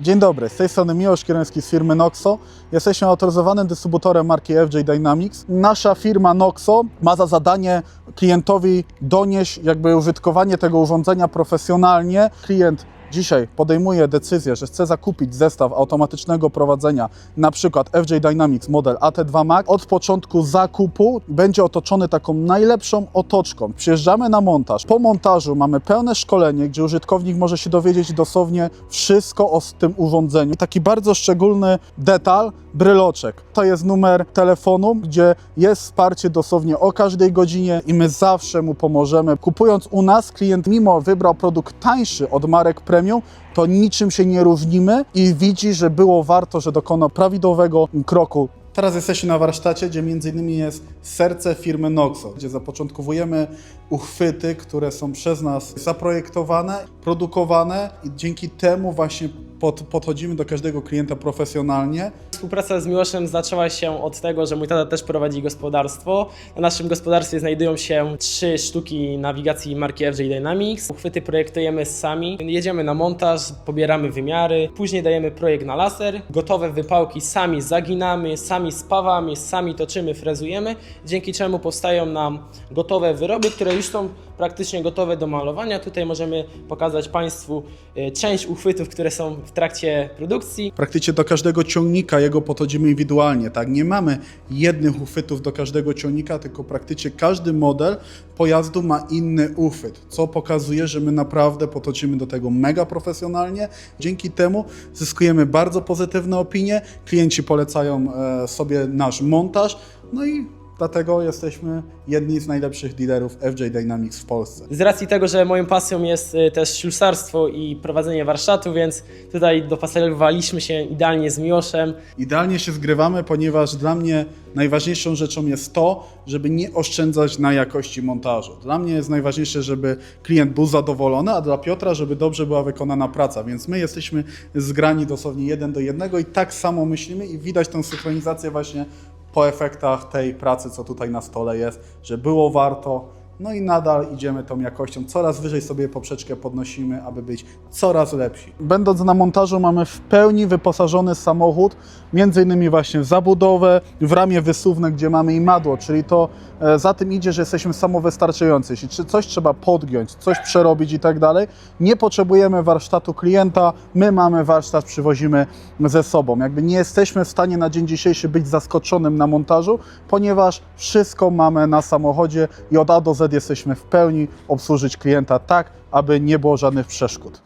Dzień dobry, z tej strony Miłosz Kieroński z firmy Noxo. Jesteśmy autoryzowanym dystrybutorem marki FJ Dynamics. Nasza firma Noxo ma za zadanie klientowi donieść jakby użytkowanie tego urządzenia profesjonalnie. Klient dzisiaj podejmuje decyzję, że chce zakupić zestaw automatycznego prowadzenia, na przykład FJ Dynamics model AT2 Max. Od początku zakupu będzie otoczony taką najlepszą otoczką. Przyjeżdżamy na montaż. Po montażu mamy pełne szkolenie, gdzie użytkownik może się dowiedzieć dosłownie wszystko o tym urządzeniu. Taki bardzo szczególny detal, bryloczek. To jest numer telefonu, gdzie jest wsparcie dosłownie o każdej godzinie i my zawsze mu pomożemy. Kupując u nas, klient mimo wybrał produkt tańszy od marek premium, to niczym się nie różnimy i widzi, że było warto, że dokonał prawidłowego kroku. Teraz jesteśmy na warsztacie, gdzie innymi jest serce firmy Noxo, gdzie zapoczątkowujemy uchwyty, które są przez nas zaprojektowane, produkowane i dzięki temu właśnie pod, podchodzimy do każdego klienta profesjonalnie. Współpraca z Miłoszem zaczęła się od tego, że mój tata też prowadzi gospodarstwo. Na naszym gospodarstwie znajdują się trzy sztuki nawigacji marki FJ Dynamics. Uchwyty projektujemy sami. Jedziemy na montaż, pobieramy wymiary, później dajemy projekt na laser. Gotowe wypałki sami zaginamy, sami spawamy, sami toczymy, frezujemy, dzięki czemu powstają nam gotowe wyroby, które już są praktycznie gotowe do malowania. Tutaj możemy pokazać Państwu y, część uchwytów, które są w trakcie produkcji. Praktycznie do każdego ciągnika jego podchodzimy indywidualnie, tak? Nie mamy jednych uchwytów do każdego ciągnika, tylko praktycznie każdy model pojazdu ma inny uchwyt, co pokazuje, że my naprawdę podchodzimy do tego mega profesjonalnie. Dzięki temu zyskujemy bardzo pozytywne opinie, klienci polecają e, sobie nasz montaż, no i dlatego jesteśmy jedni z najlepszych dealerów FJ Dynamics w Polsce. Z racji tego, że moją pasją jest y, też ślusarstwo i prowadzenie warsztatu, więc tutaj dopasowaliśmy się idealnie z Miłoszem. Idealnie się zgrywamy, ponieważ dla mnie najważniejszą rzeczą jest to, żeby nie oszczędzać na jakości montażu. Dla mnie jest najważniejsze, żeby klient był zadowolony, a dla Piotra, żeby dobrze była wykonana praca. Więc my jesteśmy zgrani dosłownie jeden do jednego i tak samo myślimy i widać tę synchronizację właśnie po efektach tej pracy, co tutaj na stole jest, że było warto. No i nadal idziemy tą jakością, coraz wyżej sobie poprzeczkę podnosimy, aby być coraz lepsi. Będąc na montażu mamy w pełni wyposażony samochód, między innymi właśnie w zabudowę, w ramię wysuwne, gdzie mamy i madło, czyli to e, za tym idzie, że jesteśmy samowystarczający. Jeśli coś trzeba podgiąć, coś przerobić i tak dalej, nie potrzebujemy warsztatu klienta, my mamy warsztat, przywozimy ze sobą. Jakby nie jesteśmy w stanie na dzień dzisiejszy być zaskoczonym na montażu, ponieważ wszystko mamy na samochodzie i od A do Z jesteśmy w pełni obsłużyć klienta tak, aby nie było żadnych przeszkód.